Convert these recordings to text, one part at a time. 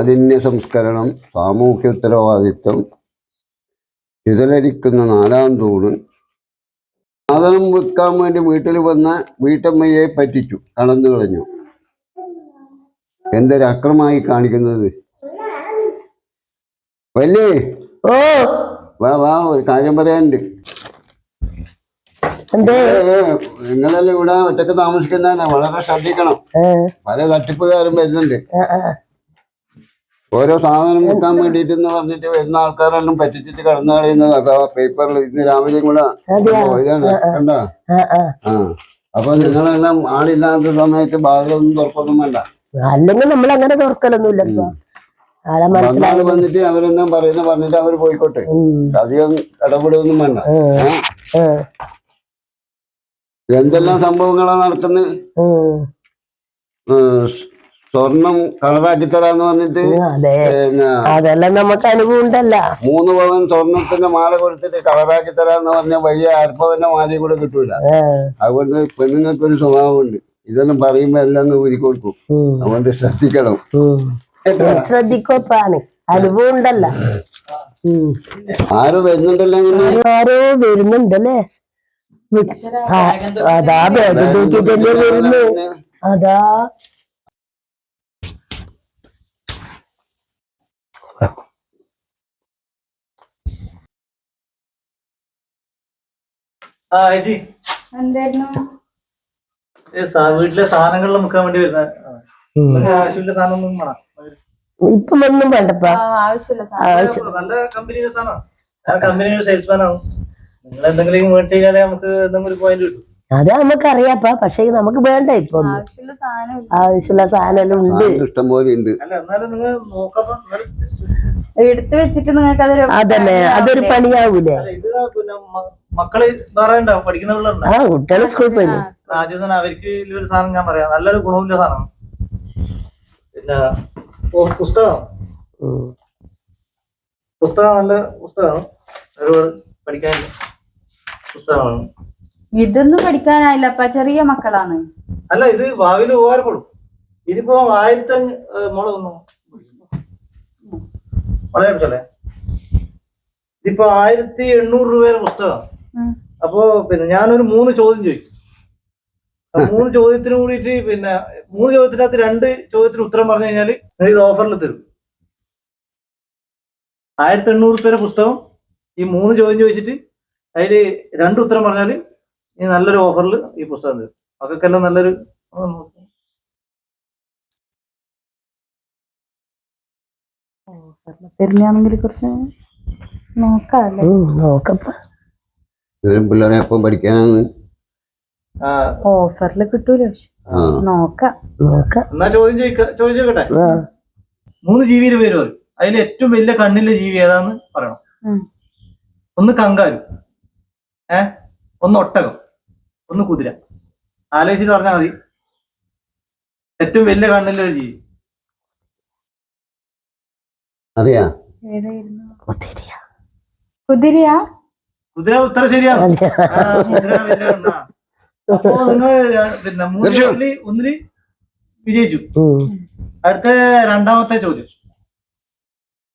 മാലിന്യ സംസ്കരണം സാമൂഹ്യ ഉത്തരവാദിത്വം ചിതലരിക്കുന്ന നാലാം തൂണ് സാധനം വിൽക്കാൻ വേണ്ടി വീട്ടിൽ വന്ന വീട്ടമ്മയെ പറ്റിച്ചു കടന്നു കളഞ്ഞു. എന്തൊരു അക്രമായി കാണിക്കുന്നത്? വല്ലേ ഓ. വാ വാ ഒരു കാര്യം പറയാനുണ്ട്. നിങ്ങളെല്ലാം ഇവിടെ ഒറ്റയ്ക്ക് താമസിക്കുന്ന വളരെ ശ്രദ്ധിക്കണം. പല തട്ടിപ്പുകാരും വരുന്നുണ്ട്. ഓരോ സാധനം വിൽക്കാൻ വേണ്ടിട്ട് പറഞ്ഞിട്ട് വരുന്ന ആൾക്കാരെല്ലാം പറ്റിച്ചിട്ട് കടന്നു കളയുന്നതൊക്കെ പേപ്പറിൽ ഇന്ന് രാവിലെയും കൂടെ ഇതാണ്. കണ്ട? ആ, അപ്പൊ നിങ്ങളെല്ലാം ആളില്ലാത്ത സമയത്ത് ബാധകളൊന്നും തുറക്കൊന്നും വേണ്ട. അല്ലെങ്കിൽ നമ്മൾ അങ്ങനെ തുറക്കലൊന്നുമില്ല ആൾ വന്നാൾ വന്നിട്ട് അവരെന്താ പറയുന്ന പറഞ്ഞിട്ട് അവർ പോയിക്കോട്ടെ. അധികം ഇടപെടുകയൊന്നും വേണ്ട. എന്തെല്ലാം സംഭവങ്ങളാ നടക്കുന്നത്. സ്വർണം കളറാക്കി തരാന്ന് പറഞ്ഞിട്ട് അതെ. അതെല്ലാം നമുക്ക് അനുഭവം ഉണ്ടല്ല മൂന്ന് പവൻ സ്വർണത്തിന്റെ മാല കൊടുത്തിട്ട് കളറാക്കി തരാന്ന് പറഞ്ഞ വലിയ അർപ്പവന്റെ മാലയും കൂടെ കിട്ടൂല. അതുകൊണ്ട് പെണ്ണുങ്ങൾക്ക് ഒരു സ്വഭാവമുണ്ട്. ഇതൊന്നും പറയുമ്പോ എല്ലാം ഊരി കൊടുക്കും. അതുകൊണ്ട് ശ്രദ്ധിക്കണം. ശ്രദ്ധിക്കാണ് ശ്രദ്ധിക്കോപ്പാണ്. അനുഭവം ഉണ്ടല്ല. ആരും വരുന്നുണ്ടല്ലോ ആരോ വരുന്നുണ്ടല്ലേ? അതാ ബാഗ് തൂക്കിട്ടല്ലേ വരുന്നു. അതാ ആ ചേച്ചി വീട്ടിലെ സാധനങ്ങൾ മുക്കാൻ വേണ്ടി വരുന്ന ആവശ്യമില്ല സാധനം ഒന്നും വേണം? ഇപ്പൊ ഒന്നും വേണ്ടപ്പാ. ആ, ആവശ്യമില്ല സാധനം. നല്ല കമ്പനിയുടെ സാധനം ഞാൻ കമ്പനിയുടെ സെയിൽസ്മാൻ ആവും നിങ്ങൾ എന്തെങ്കിലും മേടിച്ചു കഴിഞ്ഞാലേ നമുക്ക് എന്തെങ്കിലും ഒരു പോയിന്റ് കിട്ടും. അത് നമുക്ക് അറിയാപ്പ പക്ഷെ നമുക്ക് വേണ്ട ഇപ്പൊ. ആവശ്യമുള്ള സാധനം. ഉണ്ട്. ഇഷ്ടം പോലെ ഉണ്ട്. അല്ല എന്നാലും നിങ്ങൾ നോക്കപ്പോ എന്നാലും എടുത്തു വെച്ചിട്ട് നിങ്ങൾക്ക് അതൊരു അതന്നെ. അതൊരു പണിയാവൂലേ? ഇത് പിന്നെ മ- മക്കൾ പഠിക്കുന്ന ആ കുട്ടികളെ സ്കൂളിൽ പോയി. ആദ്യം തന്നെ അവർക്ക് ഒരു സാധനം ഞാൻ പറയാം. നല്ലൊരു ഗുണമില്ല സാധനം. പിന്നെ പുസ്തകം. പുസ്തകം നല്ല പുസ്തകമാണ് ഒരുപാട് പഠിക്കാൻ പുസ്തകമാണ്. ഇതൊന്നും പഠിക്കാനായില്ലപ്പ ചെറിയ മക്കളാണ്. അല്ല ഇത് ഭാവിയിൽ ഉപകാരപ്പെടും. ഇതിപ്പോ ആയിരത്തി മോളെ ഒന്ന് എടുക്കല്ലേ ഇതിപ്പോ ആയിരത്തി എണ്ണൂറ് രൂപയുടെ പുസ്തകം. അപ്പോ പിന്നെ ഞാനൊരു മൂന്ന് ചോദ്യം ചോദിക്കും. മൂന്ന് ചോദ്യത്തിന് കൂടിയിട്ട് പിന്നെ മൂന്ന് ചോദ്യത്തിനകത്ത് രണ്ട് ചോദ്യത്തിന് ഉത്തരം പറഞ്ഞു കഴിഞ്ഞാൽ ഇത് ഓഫറിൽ തരും. ആയിരത്തി എണ്ണൂറ് രൂപയുടെ പുസ്തകം ഈ മൂന്ന് ചോദ്യം ചോദിച്ചിട്ട് അതിൽ രണ്ട് ഉത്തരം പറഞ്ഞാൽ ഈ നല്ലൊരു ഓഫറിൽ ഈ പുസ്തകം തരും. മക്കൾക്കെല്ലാം നല്ലൊരു. തരുന്നതാണെങ്കിൽ കുറച്ച് നോക്കാല്ലേ? പിള്ളേരെ അപ്പം പഠിക്കാനാണ്. ആ ഓഫറിൽ കിട്ടൂല? നോക്കാം. നോക്കാം. എന്നാ ചോദ്യം ചോദിക്ക ചോദിച്ചോക്കട്ടെ മൂന്ന് ജീവിയുടെ പേര് പറയും. അതിൽ ഏറ്റവും വലിയ കണ്ണിലെ ജീവി ഏതാന്ന് പറയണം. ഒന്ന് കങ്കാരു. ഏ? ഒന്ന് ഒട്ടകം. ഒന്ന് കുതിര. ആലോചിച്ചിട്ട് പറഞ്ഞാൽ മതി. ഏറ്റവും വലിയ കണ്ണിലെ ഒരു ജീവി. അറിയാ? കുതിരയാ. കുതിര ഉത്തര ശരിയാണ് അതെ. ആ, കുതിര വലിയ കണ്ണാ. അപ്പോ നിങ്ങൾ പിന്നെ മൂന്ന് ഒന്നിൽ ഒന്നിൽ വിജയിച്ചു. അടുത്ത രണ്ടാമത്തെ ചോദ്യം.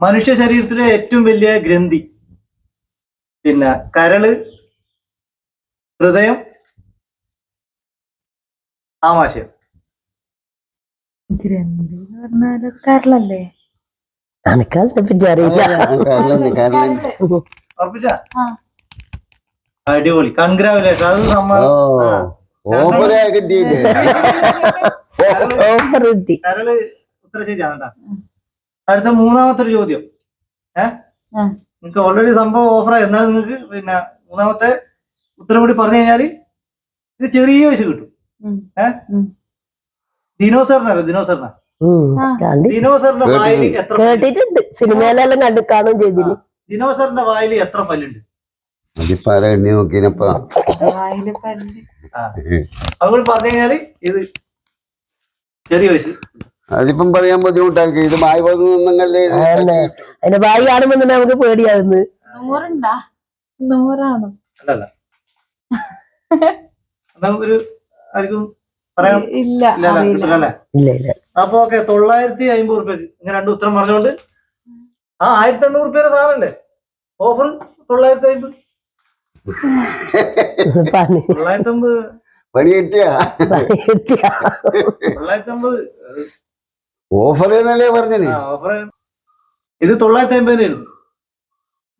മനുഷ്യ ശരീരത്തിലെ ഏറ്റവും വലിയ ഗ്രന്ഥി. പിന്നെ കരൾ ഹൃദയം ആമാശയം. ഗ്രന്ഥി എന്ന് പറഞ്ഞാൽ കരളല്ലേ? അനക്കതിനെ പറ്റി അറിയില്ല. ഉറപ്പിച്ച? ആ. അടിപൊളി. കൺഗ്രാജുലേഷൻ അത് ഓ സമ്മതം ആ. ഓപ്പറ കിട്ടിയില്ലേ? ഓഫർ കിട്ടി. കരൾ ഉത്തരം ശരിയാണ് കേട്ടാ. അടുത്ത മൂന്നാമത്തെ ഒരു ചോദ്യം. ഏഹ് ഉം. നിങ്ങൾക്ക് ഓൾറെഡി സംഭവം ഓഫറായി എന്നാൽ നിങ്ങൾക്ക് പിന്നെ മൂന്നാമത്തെ ഉത്തരം കൂടി പറഞ്ഞു കഴിഞ്ഞാൽ ഇത് ചെറിയ വശം കിട്ടും. ഉം. ദിനോസറിനെ ദിനോസറിന്റെ വായിൽ എത്ര പല്ലുണ്ട്? കേട്ടിട്ടുണ്ട്. സിനിമയിലെല്ലാം കണ്ടു കാണും ചെയ്തിന് ദിനോസറിന്റെ വായിൽ എത്ര പല്ലുണ്ട്? എണ്ണി പറഞ്ഞു കഴിഞ്ഞാൽ ഇത് ചെറിയ അതിപ്പം പറയാൻ ബുദ്ധിമുട്ടായിരിക്കും ഇത് വായി പോകുന്നല്ലേ വായി. അതിന്റെ കാണുമ്പോ തന്നെ നമുക്ക് പേടിയാവുന്നു നൂറുണ്ടാ? നൂറാണോ? അല്ലല്ല. ഒരു ആർക്കും പറയാം. ഇല്ല ഇല്ല അല്ല, അറിയില്ല. കിട്ടില്ല അല്ലേ ഇല്ല ഇല്ല. അപ്പൊ ഓക്കെ തൊള്ളായിരത്തി അമ്പത് റുപ്യക്ക് ഇങ്ങനെ രണ്ട് ഉത്തരം പറഞ്ഞോണ്ട്. ആ ആയിരത്തി എണ്ണൂറ് റുപ്യയുടെ സാധനല്ലേ? ഓഫർ തൊള്ളായിരത്തി അമ്പത് പണി. തൊള്ളായിരത്തി അമ്പത് പണി കിട്ടിയ? പണി കിട്ടിയ. തൊള്ളായിരത്തി അമ്പത് ഓഫർ എന്നല്ലേ പറഞ്ഞത്? ഓഫർ. ഇത് തൊള്ളായിരത്തി അമ്പതിനായിരുന്നു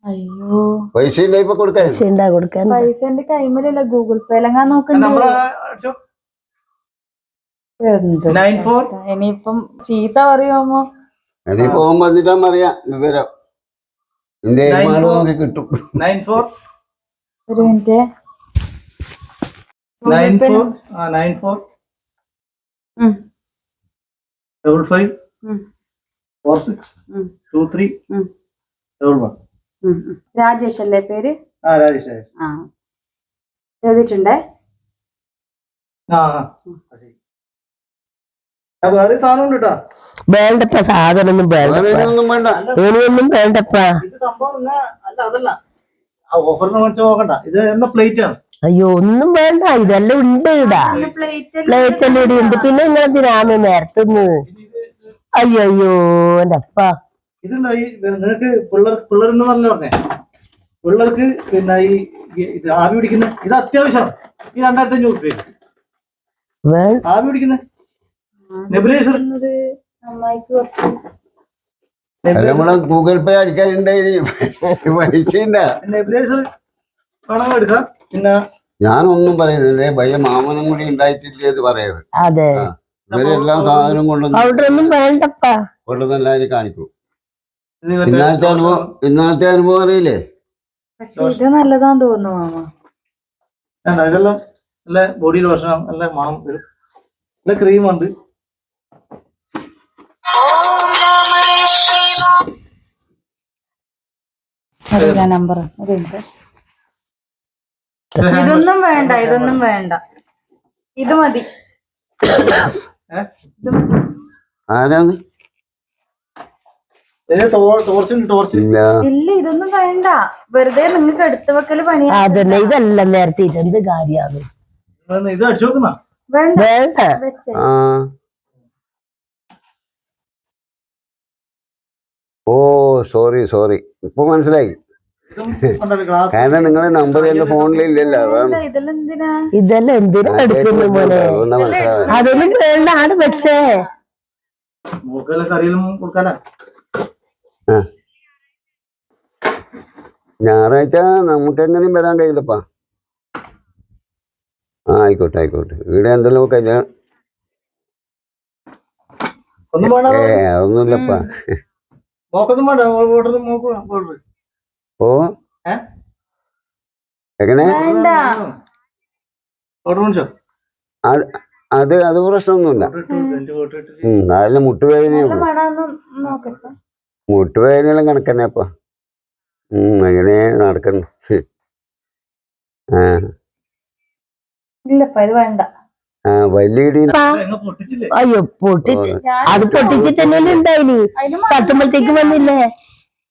അയ്യോ. പൈസ ഇപ്പൊ കൊടുക്കാൻ? പൈസ ഉണ്ടാ കൊടുക്കാൻ. പൈസ എന്റെ കൈമലല്ല ഗൂഗിൾ പേ എല്ലാം നോക്കണ്ട. ഇനിയിപ്പം ചീത്ത പറയുമോ അതിൽ പോകുമ്പോ എന്നിട്ടാ പറയാ വിവരം. നമുക്ക് കിട്ടും. ഒരു minute. Double five. Four six. Two three. Double one? Rajesh അല്ലേ പേര്? ആ രാജേഷ്. ആ. എഴുതിയിട്ടുണ്ടേ? വേണ്ടപ്പ സാധനമൊന്നും വേണ്ട. ഇനിയൊന്നും വേണ്ടപ്പ. ഇത് സംഭവം അല്ല അതല്ല. ആ ഓഫറിനെ വെച്ച് ഇത് എന്ന പ്ലേറ്റ് അയ്യോ ഒന്നും വേണ്ട. ഇതെല്ലാം ഉണ്ട് ഇടാ പ്ലേറ്റ് എല്ലാം ഇവിടെ ഉണ്ട്. പിന്നെ നിങ്ങൾ രാമ നേരത്തുനിന്ന് അയ്യോ അയ്യോ എന്റെ അപ്പ. ഇതല്ല ഈ നിങ്ങൾക്ക് പിള്ളേർ പിള്ളേരുണ്ട് നല്ല പറഞ്ഞേ. പിള്ളേർക്ക് പിന്നെ ഈ ഇത് ആവി പിടിക്കുന്ന ഇത് അത്യാവശ്യം. ഈ രണ്ടായിരത്തി അഞ്ഞൂറ് രൂപ ആവി പിടിക്കുന്ന. നെബുലൈസർ. ഗൂഗിൾ പേ അടിക്കാനുണ്ടായി പൈസ ഉണ്ടാ നെബുലൈസർ വേണമെങ്കിൽ എടുക്കാം. പിന്നെ ഞാനൊന്നും പറയുന്നില്ലേ. ഭയ മാമനും കൂടി ഉണ്ടായിട്ടില്ലേ എന്ന് പറയുന്നത്. ഇവരെല്ലാം സാധനം കൊണ്ടുവന്ന് കൊണ്ടുവന്നെല്ലാരും കാണിക്കും. ഇന്നലത്തെ അനുഭവം ഇന്നലത്തെ അനുഭവം അറിയില്ലേ? പക്ഷെ ഇത് നല്ലതാന്ന് തോന്നുന്നു മാമ. വേണ്ട, ഇതെല്ലാം നല്ല ബോഡി ലോഷൻ നല്ല മണം വരും. നല്ല ക്രീം ഉണ്ട്. അറിയില്ല നമ്പർ ഒരു മിനിറ്റ് ഇതൊന്നും വേണ്ട ഇതൊന്നും വേണ്ട. ഇത് മതി. ഇത് മതി. ടോർച്ച് ഇല്ല ഇല്ല. ഇതൊന്നും വേണ്ട. വെറുതെ നിങ്ങൾക്ക് എടുത്തു വെക്കൽ പണിയാ. അതല്ല ഇതെല്ലാം നേരത്തെ ഇതെന്ത് കാര്യാണ് വേണ്ട. വെച്ചേ. ആ. ഓ സോറി സോറി ഇപ്പൊ മനസ്സിലായി. കാരണം നിങ്ങളുടെ നമ്പർ എന്റെ ഫോണിൽ ഇല്ലല്ലോ അതാണ്. ഇതെല്ലാം എന്തിനാ ഇതെല്ലാം എന്തിനാ എടുക്കുന്നു മനസ്സിലായത് അതൊന്നും വേണ്ട ആണ് കറിയിലും കൊടുക്കാനാ? ആ. ഞായറാഴ്ച നമുക്ക് എങ്ങനെയും വരാൻ കഴിയില്ലപ്പാ. ആ ആയിക്കോട്ടെ ആയിക്കോട്ടെ. ഇവിടെ എന്തെല്ലാം കല്യാണം ഏ അതൊന്നുമില്ലപ്പാ. ഓ? എങ്ങനെ? അത് അത് പ്രശ്നമൊന്നുമില്ല. അതെല്ലാം മുട്ടുവേദനയേ മുട്ടുവേദനയെല്ലാം കണക്കന്നെ അപ്പൊ ഉം അങ്ങനെ നടക്കുന്നു ആ. ഇല്ലപ്പ ഇത് വേണ്ട. ആ വലിയ ഇടി അയ്യോ പൊട്ടിച്ച് അത് പൊട്ടിച്ചിട്ട് തന്നെയല്ലേ ഉണ്ടായിനി? തട്ടുമ്പോഴത്തേക്ക് വന്നില്ലേ?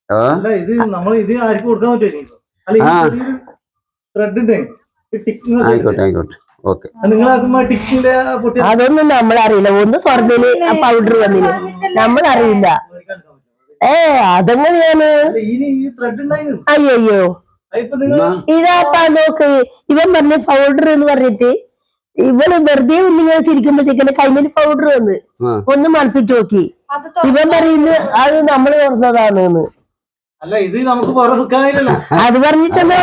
ഓ അല്ല ഇത് നമ്മൾ ഇത് ആർക്കും കൊടുക്കാൻ പറ്റുമോ അല്ല ആ. ഈ ത്രെഡ് ഉണ്ട്. ഈ ടിക്ക് ആയിക്കോട്ടെ ആയിക്കോട്ടെ. ഓക്കെ. നിങ്ങളാക്കുമ്പോ ടിക്കിന്റെ പൊട്ടി അതൊന്നും നമ്മളറിയില്ല. ഒന്ന് പറഞ്ഞില്ല പൗഡർ വന്നില്ല? നമ്മളറിയില്ല. ഏ അതെങ്ങനെയാണ്? അയ്യോ ഇതാപ്പാ നോക്ക്. ഇവൻ പറഞ്ഞ പൗഡർ എന്ന് പറഞ്ഞിട്ട് ഇവൾ വെറുതെ ഒന്നിങ്ങനെ തിരിക്കുമ്പോഴത്തേക്കിന് കൈമിൽ പൗഡർ വന്ന്. ഒന്ന് മണപ്പിച്ചു നോക്കി. ഇവൻ പറയുന്നു അത് നമ്മൾ തുറന്നതാണ് അല്ല ഇത് നമുക്ക് അത് പറഞ്ഞിട്ടല്ലേ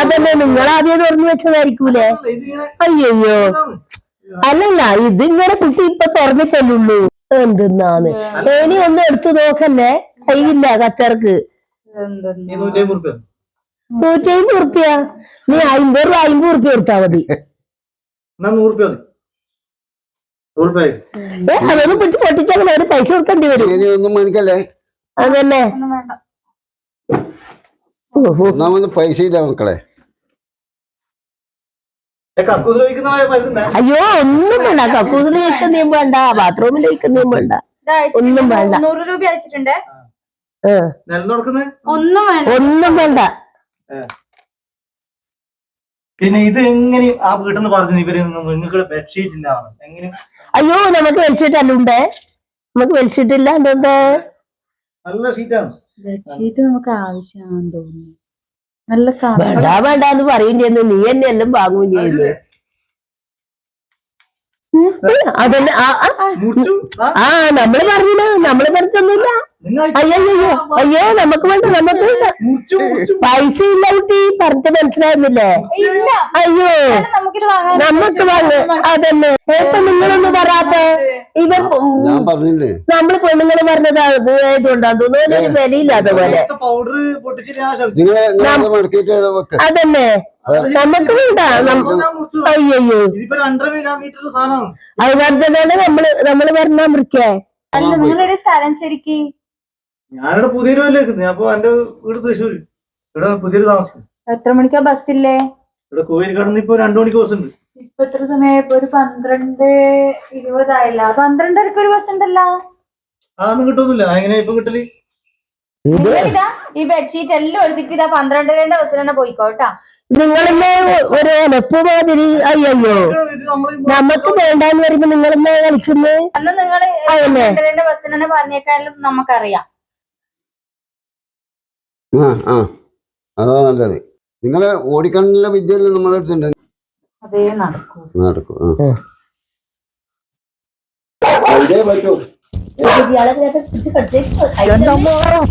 അതല്ലേ നിങ്ങൾ ആദ്യം തുറന്നു വെച്ചതായിരിക്കൂലേ? അയ്യോ അല്ലല്ല ഇതിങ്ങനെ കുട്ടി ഇപ്പൊ തുറന്നിട്ടല്ലുള്ളൂ എന്തെന്നാന്ന്. ഇനി ഒന്ന് എടുത്തു നോക്കല്ലേ? കയ്യില്ല കച്ചർക്ക് നൂറ്റി അമ്പത് ഉറുപ്പ്യ നീ അമ്പത് രൂപ അമ്പത് ഉറുപ്പ്യ കൊടുത്താ മതി. ഏ അതൊന്നും പിടിച്ച് പൊട്ടിച്ചാൽ അവർ പൈസ കൊടുക്കേണ്ടി വരും. ഒന്നും മനക്കല്ലേ അതല്ലേ ഒന്നും വേണ്ട. ഓഹോ. പൈസ ഇല്ല മക്കളെ. അയ്യോ ഒന്നും വേണ്ട. കക്കൂസിൽ വെക്കുന്നേം വേണ്ട. ബാത്റൂമിൽ വെക്കുന്നേം വേണ്ട. ഒന്നും വേണ്ട. നൂറ് രൂപ അയച്ചിട്ടുണ്ട്. ഒന്നും വേണ്ട. ഒന്നും വേണ്ട. പിന്നെ ഇത് എങ്ങനെ ആ വീട്ടിൽ നിന്ന് പറഞ്ഞു ഇവർ നിങ്ങൾക്ക് ബെഡ്ഷീറ്റ് ഇല്ല എങ്ങനെ? അയ്യോ നമുക്ക് വലിച്ചിട്ടല്ലുണ്ടേ നമുക്ക് വലിച്ചിട്ടില്ല എന്തെന്താ നല്ല ഷീറ്റാണ് ബെഡ്ഷീറ്റ് നമുക്ക് ആവശ്യമാണെന്ന് തോന്നുന്നു. നല്ല വേണ്ട വേണ്ട എന്ന് പറയും ചെയ്യുന്നു നീ തന്നെ എല്ലാം വാങ്ങുകയും ചെയ്യുന്നു അതന്നെ ആ നമ്മൾ പറഞ്ഞില്ല. നമ്മൾ പറഞ്ഞൊന്നുമില്ല അയ്യോ അയ്യോ അയ്യോ. നമുക്ക് വേണ്ട നമുക്ക് വേണ്ട. പൈസ ഇല്ല കുട്ടി പറഞ്ഞിട്ട് മനസ്സിലായിരുന്നില്ലേ? ഇല്ല. അയ്യോ. നമുക്ക് വാങ്ങ അതന്നെ. ഇപ്പൊ നിങ്ങളൊന്ന് പറയാത്ത ഇവ ഞാൻ പറഞ്ഞില്ലേ? നമ്മൾ പെണ്ണുങ്ങൾ പറഞ്ഞത് തോന്നുന്നു ഒരു വിലയില്ലാത്ത പോലെ. അതന്നെ. നമുക്ക് വേണ്ട. അയ്യോ അത് പറഞ്ഞതാണ് നമ്മൾ നമ്മൾ പറഞ്ഞാ മുറിക്കേ. അല്ല നിങ്ങളുടെ സ്ഥലം ശരിക്ക് ഞാനിവിടെ പുതിയൊരു വല്ല നിൽക്കുന്നത് അപ്പൊ എന്റെ വീട് തൃശ്ശൂര്. ഇവിടെ പുതിയൊരു താമസിക്കും എത്ര മണിക്കാ ബസ്സില്ലേ ഇവിടെ കോവിൽ കടന്ന് ഇപ്പൊ രണ്ടു മണിക്ക് ബസ് ഉണ്ട്. ഇപ്പൊ എത്ര സമയം ഇപ്പൊ ഒരു പന്ത്രണ്ട് ഇരുപതായില്ല? പന്ത്രണ്ടരക്ക് ഒരു ബസ് ഉണ്ടല്ലോ. അതൊന്നും കിട്ടൊന്നുമില്ല എങ്ങനെ ഇപ്പൊ കിട്ടൽ? നിങ്ങളിതാ ഈ ബെഡ്ഷീറ്റ് എല്ലാം എടുത്തിട്ട് ഇതാ പന്ത്രണ്ടരയുടെ ബസ്സിൽ തന്നെ പോയിക്കോട്ടാ. നിങ്ങളിന്ന് ഒരു എലപ്പ് മാതിരി അയ്യോ നമുക്ക് വേണ്ടാന്ന് പറയുമ്പോ നിങ്ങളെന്നെ കളിക്കുന്നത് അന്ന്. പന്ത്രണ്ടരയുടെ ബസ്സിൽ തന്നെ പറഞ്ഞേക്കാളും നമുക്കറിയാം. ആ ആ. അതാ നല്ലത്. നിങ്ങളെ ഓടിക്കണ്ണിലെ വിദ്യയെല്ലാം നമ്മളെ അടുത്തുണ്ട്? അതേ നടക്കൂ. നടക്കും ആ. ഇതേ പറ്റൂ ഇയാളെ പിടിച്ച് കടിച്ചേക്ക്. ആ